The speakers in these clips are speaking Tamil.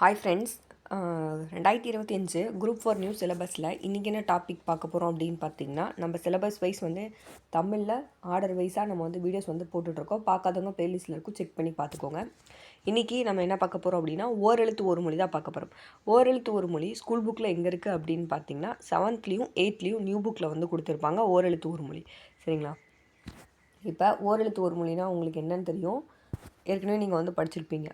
ஹாய் ஃப்ரெண்ட்ஸ் ரெண்டாயிரத்தி இருபத்தி அஞ்சு குரூப் ஃபார் நியூ சிலபஸில் இன்றைக்கி என்ன டாபிக் பார்க்க போகிறோம் அப்படின்னு பார்த்தீங்கன்னா நம்ம சிலபஸ் வைஸ் வந்து தமிழில் ஆர்டர் வைஸாக நம்ம வந்து வீடியோஸ் வந்து போட்டுட்ருக்கோம். பார்க்காதவங்க ப்ளேலிஸ்ட்டில் இருக்கும் செக் பண்ணி பார்த்துக்கோங்க. இன்றைக்கி நம்ம என்ன பார்க்க போகிறோம் அப்படின்னா ஓரெழுத்து ஒரு மொழி தான் பார்க்க போகிறோம் ஓரெழுத்து ஒரு மொழி ஸ்கூல் புக்கில் எங்கே இருக்குது அப்படின்னு பார்த்தீங்கன்னா செவன்த்லேயும் எயித்லேயும் நியூ புக்கில் வந்து கொடுத்துருப்பாங்க ஓரெழுத்து ஒரு மொழி. சரிங்களா? இப்போ ஓரெழுத்து ஒரு மொழினா உங்களுக்கு என்னன்னு தெரியும்? ஏற்கனவே நீங்கள் வந்து படிச்சிருப்பீங்க.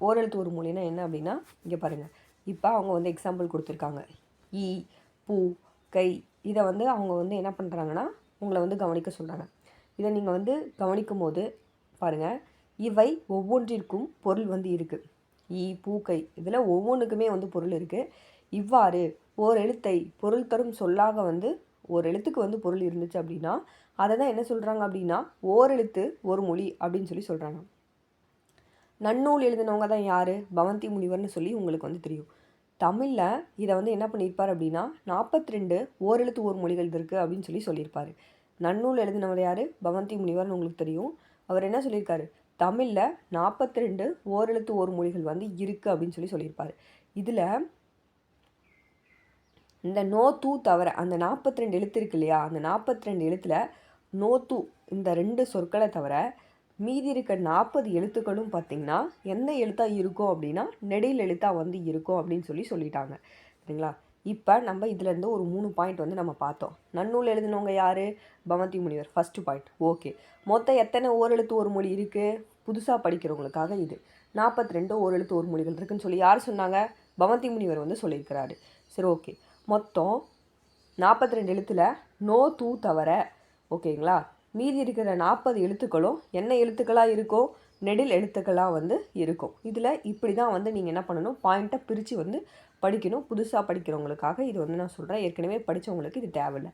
ஓரெழுத்து ஒரு மொழினா என்ன அப்படின்னா இங்கே பாருங்கள் இப்போ அவங்க வந்து எக்ஸாம்பிள் கொடுத்துருக்காங்க. ஈ பூ கை. இதை வந்து அவங்க வந்து என்ன பண்ணுறாங்கன்னா உங்களை வந்து கவனிக்க சொல்கிறாங்க இதை நீங்கள் வந்து கவனிக்கும் போது பாருங்கள் இவை ஒவ்வொன்றிற்கும் பொருள் வந்து இருக்குது ஈ பூ கை. இதில் ஒவ்வொன்றுக்குமே வந்து பொருள் இருக்குது இவ்வாறு ஓர் எழுத்தை பொருள் தரும் சொல்லாக வந்து ஒரு எழுத்துக்கு வந்து பொருள் இருந்துச்சு அப்படின்னா அதை தான் என்ன சொல்கிறாங்க அப்படின்னா ஓரெழுத்து ஒரு மொழி அப்படின்னு சொல்லி சொல்கிறாங்க நன்னூல் எழுதினவங்க தான் யார்? பவந்தி முனிவர்னு சொல்லி உங்களுக்கு வந்து தெரியும். தமிழில் இதை வந்து என்ன பண்ணியிருப்பார் அப்படின்னா நாற்பத்தி ரெண்டு ஓரெழுத்து ஓர் மொழிகள் இருக்குது அப்படின்னு சொல்லி சொல்லியிருப்பார் நன்னூல் எழுதினவர் யார்? பவந்தி முனிவர்னு உங்களுக்கு தெரியும். அவர் என்ன சொல்லியிருக்காரு தமிழில் நாற்பத்தி ரெண்டு ஓரெழுத்து ஓர் மொழிகள் வந்து இருக்குது அப்படின்னு சொல்லி சொல்லியிருப்பார் இதில் இந்த நோ தூ தவிர அந்த நாற்பத்தி ரெண்டு எழுத்து இருக்கு இல்லையா? அந்த நாற்பத்தி ரெண்டு எழுத்தில் நோ தூ இந்த ரெண்டு சொற்களை தவிர மீதி இருக்க நாற்பது எழுத்துக்களும் பார்த்திங்கன்னா எந்த எழுத்தாக இருக்கும் அப்படின்னா நெடில் எழுத்தாக வந்து இருக்கும் அப்படின்னு சொல்லி சொல்லிட்டாங்க. சரிங்களா? இப்போ நம்ம இதுலேருந்து ஒரு மூணு பாயிண்ட் வந்து நம்ம பார்த்தோம். நன்னூல் எழுதினவங்க யார்? பவந்தி முனிவர். ஃபஸ்ட்டு பாயிண்ட் ஓகே மொத்தம் எத்தனை ஓரெழுத்து ஒரு மொழி இருக்குது புதுசாக படிக்கிறவங்களுக்காக இது. நாற்பத்தி ரெண்டு ஓரெழுத்து ஒரு மொழிகள் இருக்குன்னு சொல்லி யார் சொன்னாங்க? பவந்தி முனிவர் வந்து சொல்லியிருக்கிறாரு. சரி ஓகே மொத்தம் நாற்பத்தி ரெண்டு எழுத்தில் நோ தூ தவிர ஓகேங்களா மீதி இருக்கிற நாற்பது எழுத்துக்களும் என்ன எழுத்துக்களாக இருக்கோ நெடில் எழுத்துக்களாக வந்து இருக்கும். இதில் இப்படி தான் வந்து நீங்கள் என்ன பண்ணணும்? பாயிண்ட்டை பிரித்து வந்து படிக்கணும். புதுசாக படிக்கிறவங்களுக்காக இது வந்து நான் சொல்கிறேன் ஏற்கனவே படித்தவங்களுக்கு இது தேவையில்லை.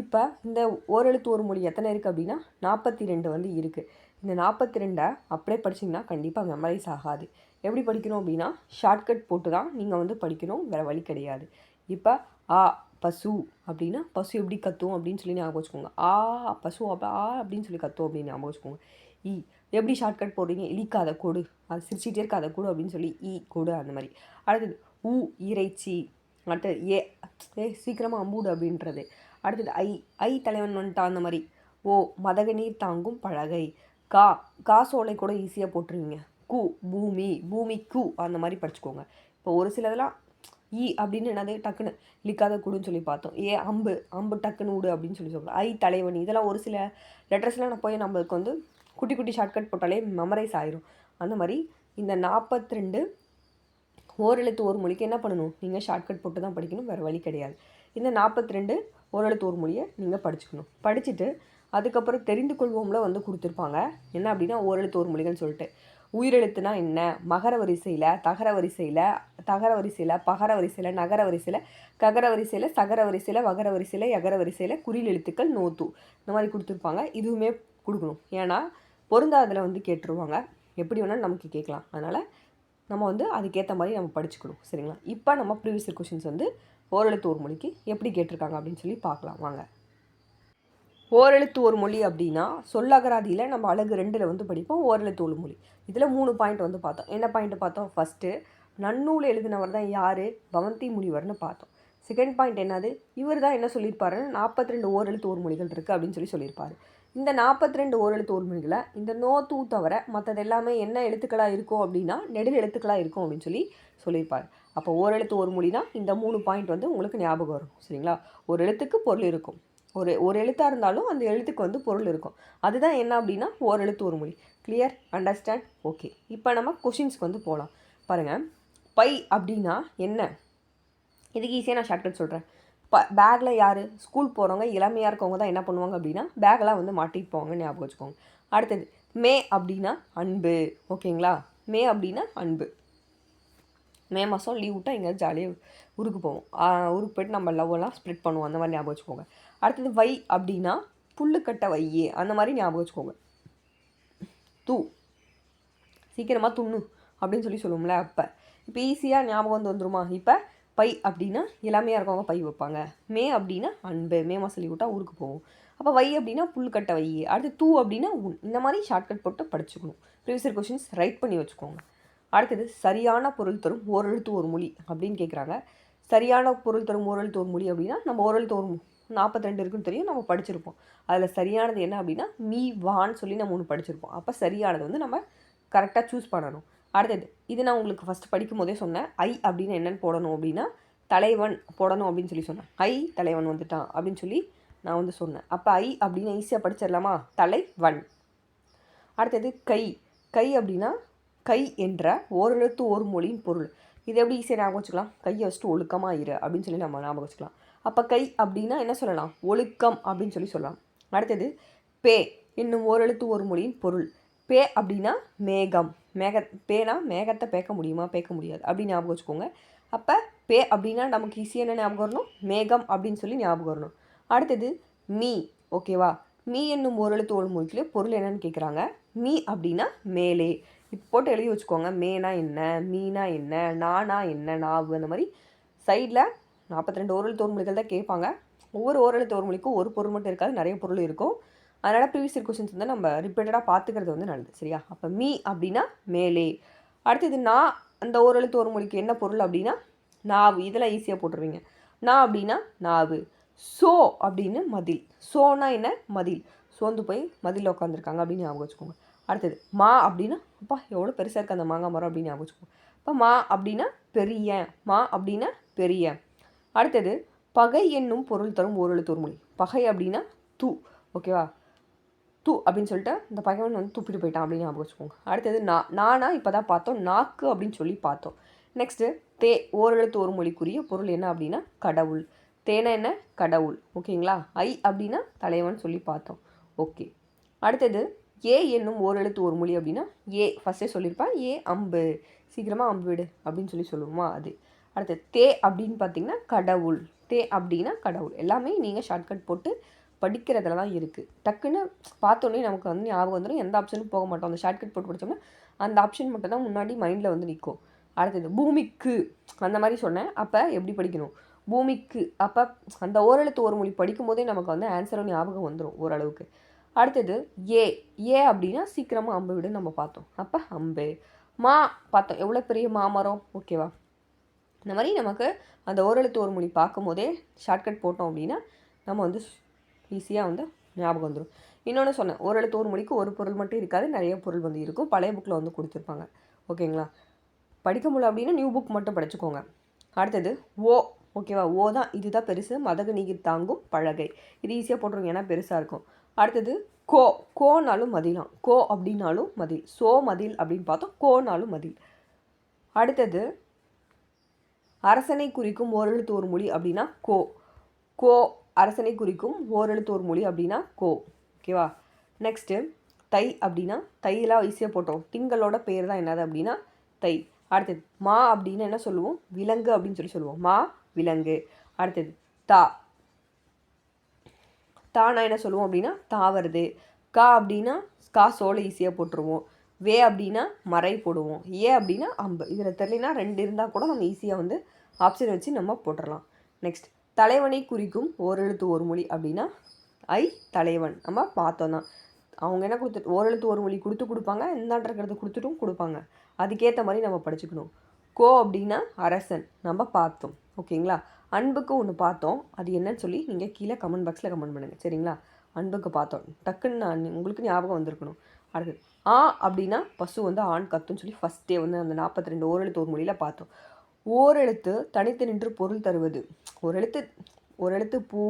இப்போ இந்த ஓரெழுத்து ஒரு மொழி எத்தனை இருக்குது அப்படின்னா நாற்பத்தி ரெண்டு வந்து இருக்குது இந்த நாற்பத்தி ரெண்டை அப்படியே படிச்சிங்கன்னா கண்டிப்பாக மெமரைஸ் ஆகாது. எப்படி படிக்கணும் அப்படின்னா ஷார்ட்கட் போட்டு தான் நீங்கள் வந்து படிக்கணும். வேறு வழி கிடையாது. இப்போ ஆ பசு அப்படின்னா பசு எப்படி கத்தும் அப்படின்னு சொல்லி ஞாபகம் வச்சுக்கோங்க. ஆ பசு அப்போ ஆ அப்படின்னு சொல்லி கத்தும் அப்படின்னு ஞாபகம் வச்சுக்கோங்க. ஈ எப்படி ஷார்ட்கட் போடுறீங்க? இழிக்காத கொடு. அது சிரிச்சிட்டே இருக்காத கொடு அப்படின்னு சொல்லி ஈ கொடு அந்த மாதிரி. அடுத்தது ஊ இறைச்சி. அடுத்தது ஏ ஏ சீக்கிரமாக அம்பூடு அப்படின்றது. அடுத்தது ஐ ஐ தலைவன் வந்துட்டா அந்த மாதிரி. ஓ மதக நீர் தாங்கும் பலகை. கா காசோலை கூட ஈஸியாக போட்டுருவீங்க. கு பூமி பூமி கு அந்த மாதிரி படிச்சுக்கோங்க. இப்போ ஒரு சிலதெல்லாம் ஈ அப்படின்னு என்னது? டக்குன்னு லிக்காத கூடுன்னு சொல்லி பார்த்தோம். ஏ அம்பு அம்பு டக்குன்னு விடு அப்படின்னு சொல்லி சொல்கிறோம் ஐ தலைவன் இதெல்லாம் ஒரு சில லெட்டர்ஸ்லாம் நான் போய் நம்மளுக்கு வந்து குட்டி குட்டி ஷார்ட்கட் போட்டாலே மெமரைஸ் ஆயிரும். அந்த மாதிரி இந்த நாற்பத்தி ரெண்டு ஓரெழுத்து ஒரு மொழிக்கு என்ன பண்ணணும்? நீங்கள் ஷார்ட்கட் போட்டு தான் படிக்கணும். வேறு வழி கிடையாது. இந்த நாற்பத்தி ரெண்டு ஓரெழுத்து ஒரு மொழியை நீங்கள் படிச்சுக்கணும். படிச்சுட்டு அதுக்கப்புறம் தெரிந்து கொள்வோம்ல வந்து கொடுத்துருப்பாங்க. என்ன அப்படின்னா ஓரெழுத்து ஒரு மொழிகள்னு சொல்லிட்டு. உயிரெழுத்துனா என்ன? மகர வரிசையில் தகர வரிசையில் தகர வரிசையில் பகர வரிசையில் நகர வரிசையில் ககர வரிசையில் சகர வரிசையில் வகர வரிசையில் எகர வரிசையில் குறில் எழுத்துக்கள் நோத்து இந்த மாதிரி கொடுத்துருப்பாங்க. இதுவுமே கொடுக்கணும். ஏன்னா பொருந்தாததில் வந்து கேட்டுருவாங்க. எப்படி வேணாலும் நமக்கு கேட்கலாம். அதனால் நம்ம வந்து அதுக்கேற்ற மாதிரி நம்ம படிச்சுக்கணும். சரிங்களா? இப்போ நம்ம ப்ரீவியஸ் கொஷின்ஸ் வந்து ஓரெழுத்து ஒரு மொழிக்கு எப்படி கேட்டிருக்காங்க அப்படின்னு சொல்லி பார்க்கலாம். வாங்க. ஓரெழுத்து ஒரு மொழி அப்படின்னா சொல்லகராதியில் நம்ம அழகு ரெண்டில் வந்து படிப்போம் ஓரெழுத்து ஒரு மொழி. இதில் மூணு பாயிண்ட் வந்து பார்த்தோம். என்ன பாயிண்ட் பார்த்தோம்? ஃபஸ்ட்டு நன்னூல் எழுதினவர் தான் யார்? பவந்தி முனிவர்னு பார்த்தோம். செகண்ட் பாயிண்ட் என்னது? இவர் தான் என்ன சொல்லியிருப்பாருன்னு நாற்பத்தி ரெண்டு ஓரெழுத்து ஒரு மொழிகள் இருக்குது அப்படின்னு சொல்லி சொல்லியிருப்பார். இந்த நாற்பத்தி ரெண்டு ஓரெழுத்து ஒரு மொழிகளை இந்த நோ தூ தவிர மற்றது எல்லாமே என்ன எழுத்துக்களாக இருக்கும் அப்படின்னா நெடில் எழுத்துக்களாக இருக்கும் அப்படின்னு சொல்லி சொல்லியிருப்பார். அப்போ ஓரெழுத்து ஒரு மொழினா இந்த மூணு பாயிண்ட் வந்து உங்களுக்கு ஞாபகம் வரும். சரிங்களா? ஒரு எழுத்துக்கு பொருள் இருக்கும். ஒரு ஒரு எழுத்தாக இருந்தாலும் அந்த எழுத்துக்கு வந்து பொருள் இருக்கும். அதுதான் என்ன அப்படின்னா ஒரு எழுத்து ஒரு மொழி. கிளியர் அண்டர்ஸ்டாண்ட் ஓகே இப்போ நம்ம கொஷின்ஸ்க்கு வந்து போகலாம் பாருங்கள் பை அப்படின்னா என்ன? இதுக்கு ஈஸியாக நான் ஷார்ட்கட் சொல்கிறேன் ப பேக்கில் யார்? ஸ்கூல் போகிறவங்க இளமையாக இருக்கவங்க தான் என்ன பண்ணுவாங்க அப்படின்னா பேக்கெலாம் வந்து மாட்டிட்டு போவாங்க ஞாபகம் வச்சுக்கோங்க. அடுத்தது மே அப்படின்னா அன்பு. ஓகேங்களா மே அப்படின்னா அன்பு. மே மாதம் லீவ் விட்டால் எங்கேயாவது ஜாலியாக ஊருக்கு போவோம். ஊருக்கு போய்ட்டு நம்ம லவ்வெல்லாம் ஸ்ப்ரெட் பண்ணுவோம். அந்த மாதிரி ஞாபகம் வச்சுக்கோங்க. அடுத்தது வை அப்படின்னா புல்லுக்கட்டை வையே. அந்த மாதிரி ஞாபகம் வச்சுக்கோங்க. தூ. சீக்கிரமாக துண்ணு அப்படின்னு சொல்லி சொல்லுவோம்ல அப்போ. இப்போ ஈஸியாக ஞாபகம் வந்து வந்துருமா? இப்போ பை அப்படின்னா இளமையாக இருக்கவங்க பை வைப்பாங்க. மே அப்படின்னா அன்பு. மே மாதம் லீவ் விட்டால் ஊருக்கு போவோம். அப்போ வை அப்படின்னா புல்கட்டை வை அடுத்து தூ அப்படின்னா உன். இந்த மாதிரி ஷார்ட்கட் போட்டு படிச்சுக்கணும். ப்ரீவியஸ் கொஷின்ஸ் ரைட் பண்ணி வச்சுக்கோங்க. அடுத்தது சரியான பொருள் தரும் ஓரெழுத்து ஒரு மொழி அப்படின்னு கேட்குறாங்க சரியான பொருள் தரும் ஓரெழுத்து ஒரு மொழி அப்படின்னா நம்ம ஓரெழுத்து ஒரு நாற்பத்தி ரெண்டு இருக்குன்னு தெரியும் நம்ம படிச்சிருப்போம். அதில் சரியானது என்ன அப்படின்னா மீ வான்னு சொல்லி நம்ம ஒன்று படிச்சிருப்போம். அப்போ சரியானது வந்து நம்ம கரெக்டாக சூஸ் பண்ணணும். அடுத்தது இது நான் உங்களுக்கு ஃபஸ்ட் படிக்கும் போதே சொன்னேன். ஐ அப்படின்னு என்னென்னு போடணும் அப்படின்னா தலைவன் போடணும் அப்படின்னு சொல்லி சொன்னேன். ஐ தலைவன் வந்துட்டான் அப்படின்னு சொல்லி நான் வந்து சொன்னேன். அப்போ ஐ அப்படின்னு ஈஸியாக படிச்சிடலாமா? தலைவன். அடுத்தது கை. கை அப்படின்னா கை என்ற ஓரெழுத்து ஒரு மொழியின் பொருள். இது எப்படி ஈஸியாக ஞாபகம் வச்சுக்கலாம்? கையை வச்சுட்டு ஒழுக்கமாக இரு அப்படின்னு சொல்லி நம்ம ஞாபகம் வச்சுக்கலாம். அப்போ கை அப்படின்னா என்ன சொல்லலாம்? ஒழுக்கம் அப்படின்னு சொல்லி சொல்லலாம். அடுத்தது பே. இன்னும் ஓரெழுத்து ஒரு மொழியின் பொருள். பே அப்படின்னா மேகம். மேக பேனா மேகத்தை பேக்க முடியுமா? பேக்க முடியாது. அப்படின்னு ஞாபகம் வச்சுக்கோங்க. அப்போ பே அப்படின்னா நமக்கு ஈஸியாக என்ன ஞாபகம் வரணும்? மேகம் அப்படின்னு சொல்லி ஞாபகம் வரணும். அடுத்தது மீ. ஓகேவா மீ என்னும் ஓரெழுத்து ஒரு மொழிக்கு பொருள் என்னன்னு கேட்குறாங்க மீ அப்படின்னா மேலே. இப்போ போட்டு எழுதி வச்சுக்கோங்க. மேனா என்ன மீனா என்ன நானா என்ன நாவு அந்த மாதிரி சைடில் நாற்பத்தி ரெண்டு ஓரெழுத்து ஒரு மொழிகள் தான் கேட்பாங்க. ஒவ்வொரு ஓரெழுத்து ஒரு மொழிக்கும் ஒரு பொருள் மட்டும் இருக்காது நிறைய பொருள் இருக்கும். அதனால் ப்ரீவியஸ் இயர் கொஷின்ஸ் வந்து நம்ம ரிப்பீட்டடாக பார்த்துக்கிறது வந்து நல்லது சரியா? அப்போ மீ அப்படின்னா மேலே. அடுத்தது நான் அந்த ஓரெழுத்து ஒரு மொழிக்கு என்ன பொருள் அப்படின்னா நாவு. இதெல்லாம் ஈஸியாக போட்டுருவீங்க. நான் அப்படின்னா நாவு. சோ அப்படின்னு மதில். சோனா என்ன? மதில். சோர்ந்து போய் மதிலில் உட்காந்துருக்காங்க அப்படின்னு ஞாபகம் வச்சுக்கோங்க. அடுத்தது மா அப்படின்னா அப்பா எவ்வளோ பெருசாக இருக்குது அந்த மாங்காய் மரம் அப்படின்னு ஞாபகம் வச்சுக்கோங்க. இப்போ மா அப்படின்னா பெரிய. மா அப்படின்னா பெரிய. அடுத்தது பகை என்னும் பொருள் தரும் ஓரெழுத்து ஒரு மொழி பகை அப்படின்னா தூ ஓகேவா? தூ அப்படின்னு சொல்லிட்டு இந்த பகைவன் வந்து துப்பிட்டு போயிட்டான் அப்படின்னு ஞாபகம் வச்சுக்கோங்க. அடுத்தது நான் நானா இப்போ தான் பார்த்தோம் நாக்கு அப்படின்னு சொல்லி பார்த்தோம். நெக்ஸ்ட்டு தே ஓரெழுத்து ஒரு மொழிக்குரிய பொருள் என்ன அப்படின்னா கடவுள். தேனா என்ன? கடவுள். ஓகேங்களா? ஐ அப்படின்னா தலைவன் சொல்லி பார்த்தோம். ஓகே. அடுத்தது ஏ என்னும் ஓரெழுத்து ஒரு மொழி அப்படின்னா ஏ. ஃபஸ்ட்டே சொல்லியிருப்பேன் ஏ அம்பு. சீக்கிரமாக அம்பு விடு அப்படின்னு சொல்லி சொல்லுவோமா அது. அடுத்து தே அப்படின்னு பார்த்தீங்கன்னா கடவுள். தே அப்படின்னா கடவுள். எல்லாமே நீங்கள் ஷார்ட்கட் போட்டு படிக்கிறதுல தான் இருக்குது டக்குன்னு பார்த்தோன்னே நமக்கு வந்து ஞாபகம் வந்துடும் எந்த ஆப்ஷனும் போக மாட்டோம். அந்த ஷார்ட்கட் போட்டு படித்தோம்னா அந்த ஆப்ஷன் மட்டும் தான் முன்னாடி மைண்டில் வந்து நிற்கும் அடுத்தது பூமிக்கு. அந்த மாதிரி சொன்னேன். அப்போ எப்படி படிக்கணும்? பூமிக்கு. அப்போ அந்த ஓரெழுத்து ஒரு மொழி படிக்கும் போதே நமக்கு வந்து ஆன்சரும் ஞாபகம் வந்துடும் ஓரளவுக்கு. அடுத்தது ஏ. ஏ அப்படின்னா சீக்கிரமாக அம்பு விடுன்னு நம்ம பார்த்தோம். அப்போ அம்பு. மா பார்த்தோம். எவ்வளோ பெரிய மாமரம்? ஓகேவா? இந்த மாதிரி நமக்கு அந்த ஓரெழுத்து ஒரு மொழி பார்க்கும் போதே ஷார்ட்கட் போட்டோம் அப்படின்னா நம்ம வந்து ஈஸியாக வந்து ஞாபகம் வந்துடும் இன்னொன்று சொன்னேன் ஒரு எழுத்து ஒரு மொழிக்கு ஒரு பொருள் மட்டும் இருக்காது நிறைய பொருள் வந்து இருக்கும். பழைய புக்கில் வந்து கொடுத்துருப்பாங்க. ஓகேங்களா படிக்க முடியல அப்படின்னா நியூ புக் மட்டும் படிச்சுக்கோங்க. அடுத்தது ஓ. ஓகேவா ஓ தான் இதுதான் பெருசு. மதகு நீக்கி தாங்கும் பழகை. இது ஈஸியாக போட்டுருங்க ஏன்னா பெருசாக இருக்கும். அடுத்தது கோ. கோனாலும் மதிலாம் கோ அப்படின்னாலும் மதில். சோ மதில் அப்படின்னு பார்த்தோம் கோனாலும் மதில். அடுத்தது அரசனை குறிக்கும் ஓரெழுத்து ஒரு மொழி அப்படின்னா கோ. கோ அரசனை குறிக்கும் ஓரெழுத்து ஒரு மொழி அப்படின்னா கோ. ஓகேவா நெக்ஸ்ட்டு தை அப்படின்னா தையெல்லாம் ஈஸியாக போட்டோம். திங்களோட பேர் தான் என்னது அப்படின்னா தை. அடுத்தது மா அப்படின்னா என்ன சொல்லுவோம்? விலங்கு அப்படின்னு சொல்லி சொல்லுவோம். மா விலங்கு. அடுத்தது தா. தானா என்ன சொல்லுவோம் அப்படின்னா தாவறது கா அப்படின்னா கா சோலை ஈஸியாக போட்டுருவோம். வே அப்படின்னா மறை போடுவோம். ஏ அப்படின்னா அம்பு. இதில் தெரியலனா ரெண்டு இருந்தால் கூட நம்ம ஈஸியாக வந்து ஆப்ஷன் வச்சு நம்ம போட்டுடலாம் நெக்ஸ்ட் தலைவனை குறிக்கும் ஓரெழுத்து ஒரு மொழி அப்படின்னா ஐ தலைவன். நம்ம பார்த்தோம் தான். அவங்க என்ன கொடுத்து ஓரெழுத்து ஒரு மொழி கொடுத்து கொடுப்பாங்க இந்தாண்டிருக்கிறத கொடுத்துட்டும் கொடுப்பாங்க. அதுக்கேற்ற மாதிரி நம்ம படிச்சுக்கணும். கோ அப்படின்னா அரசன். நம்ம பார்த்தோம். ஓகேங்களா? அன்புக்கு ஒன்று பார்த்தோம். அது என்னன்னு சொல்லி நீங்கள் கீழே கமெண்ட் பாக்ஸில் கமெண்ட் பண்ணுங்கள் சரிங்களா? அன்புக்கு பார்த்தோம். டக்குன்னு நான் உங்களுக்கு ஞாபகம் வந்திருக்கணும். அடுத்தது ஆ அப்படின்னா பசு வந்து ஆண் கத்துன்னு சொல்லி ஃபஸ்ட்டே வந்து அந்த நாற்பத்தி ரெண்டு ஓரெழுத்து ஒரு மொழியில் பார்த்தோம். ஓரெழுத்து தனித்து நின்று பொருள் தருவது. ஒரு எழுத்து ஒரு எழுத்து பூ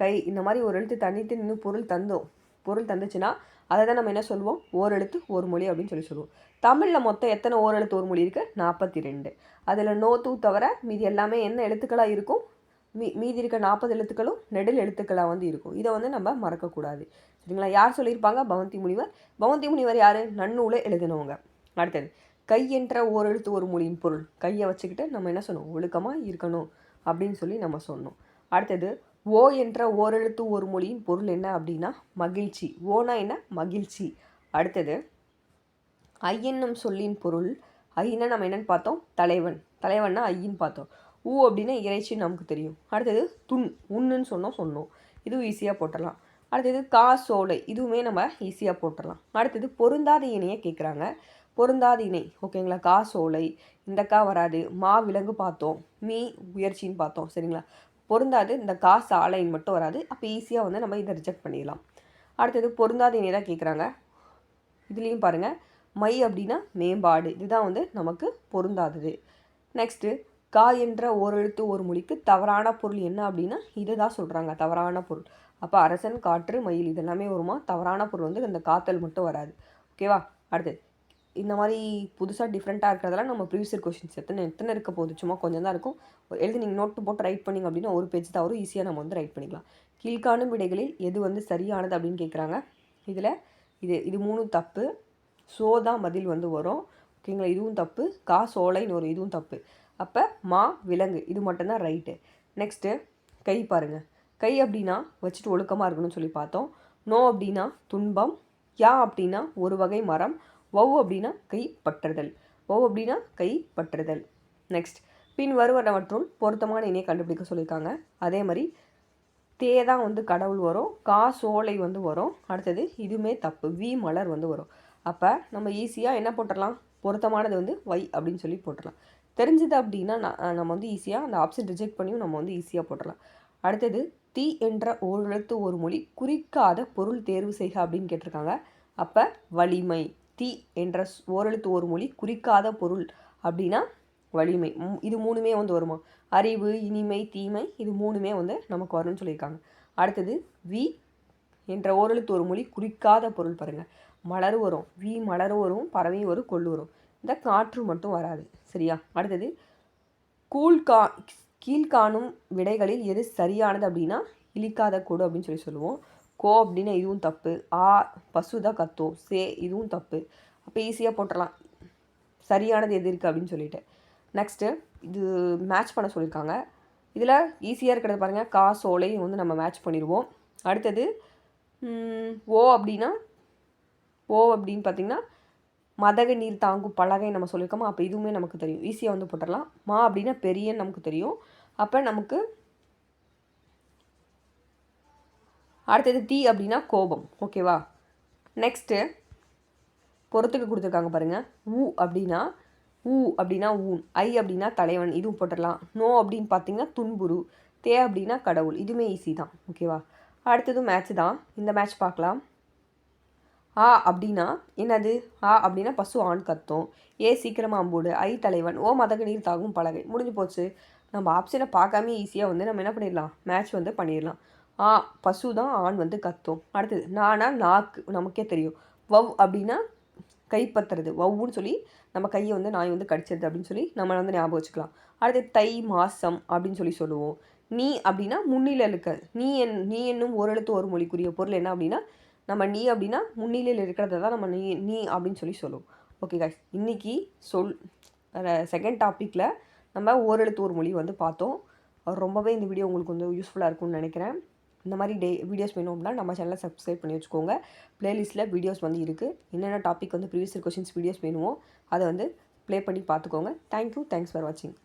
கை இந்த மாதிரி ஒரு எழுத்து தனித்து நின்று பொருள் தந்தோம். பொருள் தந்துச்சுன்னா அதை தான் நம்ம என்ன சொல்லுவோம் ஓரெழுத்து ஒரு மொழி அப்படின்னு சொல்லி சொல்லுவோம் தமிழில் மொத்தம் எத்தனை ஓரெழுத்து ஒரு மொழி இருக்குது நாற்பத்தி ரெண்டு அதில் நோ தூ தவிர மீதி எல்லாமே என்ன எழுத்துக்களாக இருக்கும்? மீ மீதி இருக்க நாற்பது எழுத்துக்களும் நெடில் எழுத்துக்களாக வந்து இருக்கும். இதை வந்து நம்ம மறக்கக்கூடாது. சரிங்களா? யார் சொல்லியிருப்பாங்க? பவந்தி முனிவர். பவந்தி முனிவர் யார்? நன்னூலை எழுதினவங்க. அடுத்தது கை என்ற ஓரெழுத்து ஒரு மொழியின் பொருள். கையை வச்சுக்கிட்டு நம்ம என்ன சொன்னோம் ஒழுக்கமாக இருக்கணும் அப்படின்னு சொல்லி நம்ம சொன்னோம். அடுத்தது ஓ என்ற ஓரெழுத்து ஒரு மொழியின் பொருள் என்ன அப்படின்னா மகிழ்ச்சி. ஓனா என்ன? மகிழ்ச்சி. அடுத்தது ஐ என்னும் சொல்லின் பொருள். ஐன்னா நம்ம என்னென்னு பார்த்தோம்? தலைவன். தலைவன்னா ஐயின்னு பார்த்தோம். ஊ அப்படின்னா இறைச்சின்னு நமக்கு தெரியும். அடுத்தது துண் உண்ணுன்னு சொன்னோம் சொன்னோம். இதுவும் ஈஸியாக போட்டுடலாம். அடுத்தது கா சோலை இதுவுமே நம்ம ஈஸியாக போட்டுடலாம். அடுத்தது பொருந்தாத இணையை கேட்குறாங்க பொருந்தாத இணை ஓகேங்களா கா சோலை இந்த கா வராது. மா விலங்கு பார்த்தோம். மீ உயர்ச்சின்னு பார்த்தோம் சரிங்களா? பொருந்தாது இந்த கா சாலைன்னு மட்டும் வராது. அப்போ ஈஸியாக வந்து நம்ம இதை ரிஜெக்ட் பண்ணிடலாம். அடுத்தது பொருந்தாத இணை தான் கேட்குறாங்க இதுலேயும் பாருங்கள் மை அப்படின்னா மேம்பாடு. இதுதான் வந்து நமக்கு பொருந்தாதது. நெக்ஸ்ட்டு கா என்ற ஓரெழுத்து ஒரு மொழிக்கு தவறான பொருள் என்ன அப்படின்னா இதை தான் சொல்கிறாங்க தவறான பொருள். அப்போ அரசன் காற்று மயில் இதெல்லாமே வருமா? தவறான பொருள் வந்து இந்த காத்தல் மட்டும் வராது. ஓகேவா அடுத்தது இந்த மாதிரி புதுசாக டிஃப்ரெண்ட்டாக இருக்கிறதெல்லாம் நம்ம ப்ரீவியஸ் கொஷின்ஸ் எத்தனை எத்தனை இருக்க போகுது? சும்மா கொஞ்சம் தான் இருக்கும். எழுதி நீங்கள் நோட்டு போட்டு ரைட் பண்ணிங்க அப்படின்னா ஒரு பேஜ் தான் வரும் ஈஸியாக நம்ம வந்து ரைட் பண்ணிக்கலாம். கீழ்காணும் விடைகளில் எது வந்து சரியானது அப்படின்னு கேட்குறாங்க இதில் இது இது மூணும் தப்பு. சோதான் பதில் வந்து வரும். ஓகேங்களா இதுவும் தப்பு. கா சோலைன்னு ஒரு இதுவும் தப்பு. அப்போ மா விலங்கு. இது மட்டும்தான் ரைட்டு நெக்ஸ்ட்டு கை பாருங்கள் கை அப்படின்னா வச்சுட்டு ஒழுக்கமாக இருக்கணும்னு சொல்லி பார்த்தோம். நோ அப்படின்னா துன்பம். யா அப்படின்னா ஒரு வகை மரம். ஒவ் அப்படின்னா கை பற்றுதல். ஒவ் அப்படின்னா கை பற்றுதல். நெக்ஸ்ட் பின் வருவனவற்றுள் பொருத்தமான இணையை கண்டுபிடிக்க சொல்லியிருக்காங்க. அதே மாதிரி தே தான் வந்து கடவுள் வரும். கா சோலை வந்து வரும். அடுத்தது இதுவுமே தப்பு. வி மலர் வந்து வரும். அப்போ நம்ம ஈஸியாக என்ன போட்டுடலாம் பொருத்தமானது வந்து வை அப்படின்னு சொல்லி போட்டுடலாம் தெரிஞ்சது அப்படின்னா நம்ம வந்து ஈஸியாக அந்த ஆப்ஷன் ரிஜெக்ட் பண்ணியும் நம்ம வந்து ஈஸியாக போடலாம் அடுத்தது தீ என்ற ஓரெழுத்து ஒரு மொழி குறிக்காத பொருள் தேர்வு செய்க அப்படின்னு கேட்டிருக்காங்க. அப்போ வலிமை. தீ என்ற ஓரெழுத்து ஒரு மொழி குறிக்காத பொருள் அப்படின்னா வலிமை. இது மூணுமே வந்து வருமா? அறிவு இனிமை தீமை இது மூணுமே வந்து நமக்கு வரும்னு சொல்லியிருக்காங்க. அடுத்தது வி என்ற ஓரெழுத்து ஒரு மொழி குறிக்காத பொருள் பாருங்கள் மலர் வரும் வி மலர் வரும் பறவை வரும் கொள்ளு வரும் இந்த காற்று மட்டும் வராது. சரியா? அடுத்தது கூழ் கா கீழ்காணும் விடைகளில் எது சரியானது அப்படின்னா இழிக்காத கூடு அப்படின்னு சொல்லி சொல்லுவோம். கோ அப்படின்னா இதுவும் தப்பு. ஆ பசு தான் கத்தும் சே இதுவும் தப்பு. அப்போ ஈஸியாக போட்டுடலாம் சரியானது எது இருக்குது அப்படின்னு சொல்லிட்டு. நெக்ஸ்ட்டு இது மேட்ச் பண்ண சொல்லியிருக்காங்க. இதில் ஈஸியாக இருக்கிறது பாருங்கள் கா சோலை வந்து நம்ம மேட்ச் பண்ணிடுவோம். அடுத்தது ஓ அப்படின்னா ஓ அப்படின்னு பார்த்திங்கன்னா மதக நீர் தாங்கும் பலகை நம்ம சொல்லியிருக்கோமா? அப்போ இதுவுமே நமக்கு தெரியும். ஈஸியாக வந்து போட்டுடலாம். மா அப்படின்னா பெரியன்னு நமக்கு தெரியும். அப்போ நமக்கு அடுத்தது தீ அப்படின்னா கோபம். ஓகேவா? நெக்ஸ்ட்டு பொறுத்துக்கு கொடுத்துருக்காங்க பாருங்கள் ஊ அப்படின்னா ஊ அப்படின்னா ஊன். ஐ அப்படின்னா தலைவன். இதுவும் போட்டுடலாம். நோ அப்படின்னு பார்த்தீங்கன்னா துன்புரு தே அப்படின்னா கடவுள். இதுவுமே ஈஸி தான். ஓகேவா? அடுத்ததும் மேட்ச் தான். இந்த மேட்ச் பார்க்கலாம். ஆ அப்படின்னா என்னது? ஆ அப்படின்னா பசு ஆண் கத்தும். ஏ சீக்கிரமாக அம்பூடு ஐ தலைவன். ஓ மதக நீர் தாகும் பலகை. முடிஞ்சு போச்சு. நம்ம ஆப்ஷனை பார்க்காம ஈஸியாக வந்து நம்ம என்ன பண்ணிடலாம்? மேட்ச் வந்து பண்ணிடலாம். ஆ பசு தான் ஆண் வந்து கத்தும். அடுத்தது நானா நாக்கு. நமக்கே தெரியும். வவ் அப்படின்னா கைப்பற்றுறது. வவ்வுன்னு சொல்லி நம்ம கையை வந்து நாய் வந்து கடிச்சிருது அப்படின்னு சொல்லி நம்ம வந்து ஞாபகம் வச்சுக்கலாம். அடுத்து தை மாசம் அப்படின்னு சொல்லி சொல்லுவோம். நீ அப்படின்னா முன்னில இருக்க. நீ என் நீ என்னும் ஓரெழுத்து ஒரு மொழிக்குரிய பொருள் என்ன அப்படின்னா நம்ம நீ அப்படின்னா முன்னிலையில் இருக்கிறத தான் நம்ம நீ நீ அப்படின்னு சொல்லி சொல்லுவோம் ஓகே காய்ஸ் இன்றைக்கி சொல் செகண்ட் டாப்பிக்கில் நம்ம ஓரெழுத்து ஒரு மொழி வந்து பார்த்தோம். ரொம்பவே இந்த வீடியோ உங்களுக்கு வந்து யூஸ்ஃபுல்லாக இருக்கும்னு நினைக்கிறேன். இந்த மாதிரி டே வீடியோஸ் வேணும் அப்படின்னா நம்ம சேனலை சப்ஸ்கிரைப் பண்ணி வச்சுக்கோங்க. ப்ளேலிஸ்ட்டில் வீடியோஸ் வந்து இருக்குது என்னென்ன டாபிக் வந்து ப்ரீவியஸ் கொஷின்ஸ் வீடியோஸ் வேணுமோ அதை வந்து ப்ளே பண்ணி பார்த்துக்கோங்க. தேங்க்யூ தேங்க்ஸ் ஃபார் வாட்சிங்